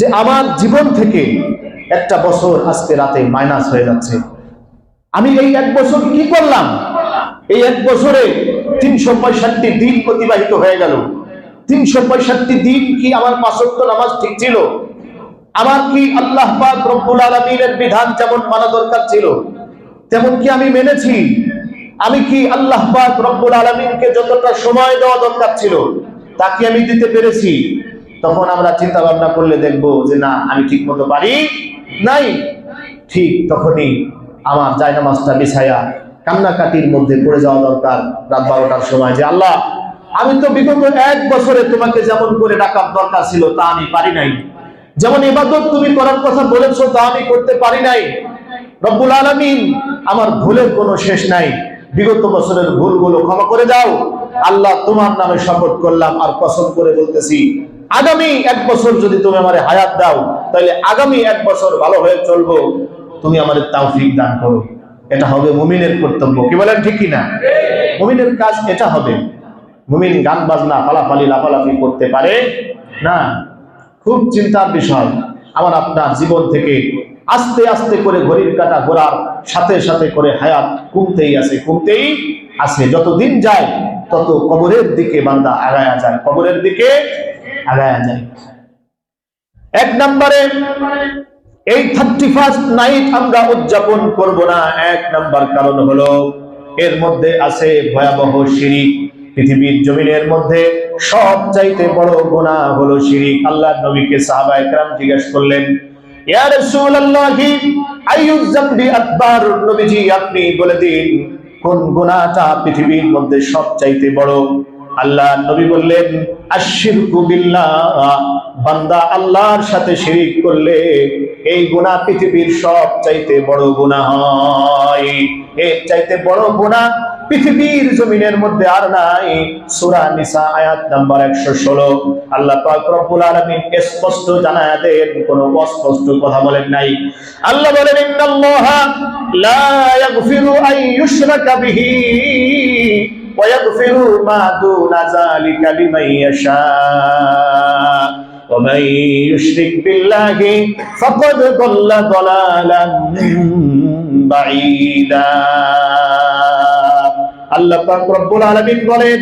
যে আমার জীবন থেকে একটা বছর আজকে রাতে মাইনাস হয়ে যাচ্ছে। আমি এই এক বছর কি করলাম? এই এক বছরে তিনশো পঁয়ষট্টি দিন অতিবাহিত হয়ে গেল। তিনশো পঁয়ষট্টি দিন কি আমার পাঁচত্ব নামাজ ঠিক ছিল? আমার কি আল্লাহ আলমিনের বিধান যেমন মানা দরকার ছিল, তেমন কি আমি মেনেছি? আমি কি আল্লাহ রব্বুল আলমিনকে যতটা সময় দেওয়া দরকার ছিল, তা কি আমি দিতে পেরেছি? তখন আমরা চিন্তা ভাবনা করলে দেখব যে না, আমি ঠিক মতো পারি নাই। ঠিক তখনই আমার জায়নামাজটা বিছায়া কান্নাকাটির মধ্যে পড়ে যাওয়া দরকার রাত বারোটার সময় যে আল্লাহ, আমি তো বিগত এক বছরে তোমাকে যেমন করে ডাকার দরকার ছিল তা আমি পারি নাই। যেমন এবাদত তুমি করার কথা বলেছ তা আমি করতে পারি নাই। রব্বুল আলমিন আমার ভুলের কোনো শেষ নাই। বিগত বছরের ভুলগুলো ক্ষমা করে দাও। আল্লাহ তোমার নামে শপথ করলাম আর পছন্দ করে বলতেছি আগামী এক বছর যদি তুমি আমার হায়াত দাও তাহলে আগামী এক বছর ভালো হয়ে চলবো। তুমি আমাদের তাওফিক দান করো। এটা হবে মুমিনের কর্তব্য। কি বলেন ঠিক কিনা? মুমিনের কাজ এটা হবে। মুমিন গান বাজনা, ফালাফালি, লাফালাফি করতে পারে না। খুব চিন্তার বিষয়। আমার আপনার জীবন থেকে আস্তে আস্তে করে ঘড়ির কাটা ঘোরার সাথে সাথে করে হায়াত কমতেই আছে কমতেই আছে। যত দিন যায়, তত কবরের দিকে বান্দা আগায়া যায়। কবরের দিকে এক নম্বরে, এই থার্টি ফার্স্ট নাইট আমরা উদযাপন করব না। এক নাম্বার কারণ হলো, এর মধ্যে আছে ভয়াবহ শিরিক। পৃথিবীর জমিনের মধ্যে সব চাইতে বড় গুণা হলো শিরিক। আল্লাহ নবীকে সাহাবা একরাম জিজ্ঞেস করলেন আপনি বলে দিন, কোন গুনাহটা পৃথিবীর মধ্যে সব চাইতে বড়? আল্লাহ নবী বললেন আশিরকু বিল্লাহ। বান্দা আল্লাহর সাথে শিরিক করলে এই গুনাহ পৃথিবীর সব চাইতে বড় গুনাহ হয়। এর চাইতে বড় গুনাহ পৃথিবীর জমিনের মধ্যে আর নাই। সূরা নিসা আয়াত নাম্বার 116 আল্লাহ পাক রব্বুল আলামিন স্পষ্ট জানায়া দেন, কোনো অস্পষ্ট কথা বলেন নাই। আল্লাহ বলেন, ইন্নাল্লাহা লা ইয়াগফিরু আন ইউশরাকা বিহি। ويغفر ما دون ذلك لمن يشاء ومن يشرك بالله فقد ضل ضلالا بعيدا আল্লাহ পাক রব্বুল আলামিন বলেন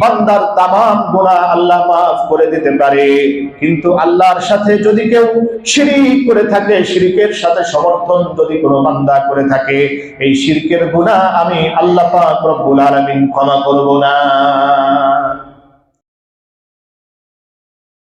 বান্দার তামাম গোনা আল্লাহ মাফ করে দিতে পারে। কিন্তু আল্লাহর সাথে যদি কেউ শিরিক করে থাকে, শিরিকের সাথে সমর্থন যদি কোনো বান্দা করে থাকে, এই শিরকের গুণা আমি আল্লাহ পাক রব্বুল আলামিন ক্ষমা করব না।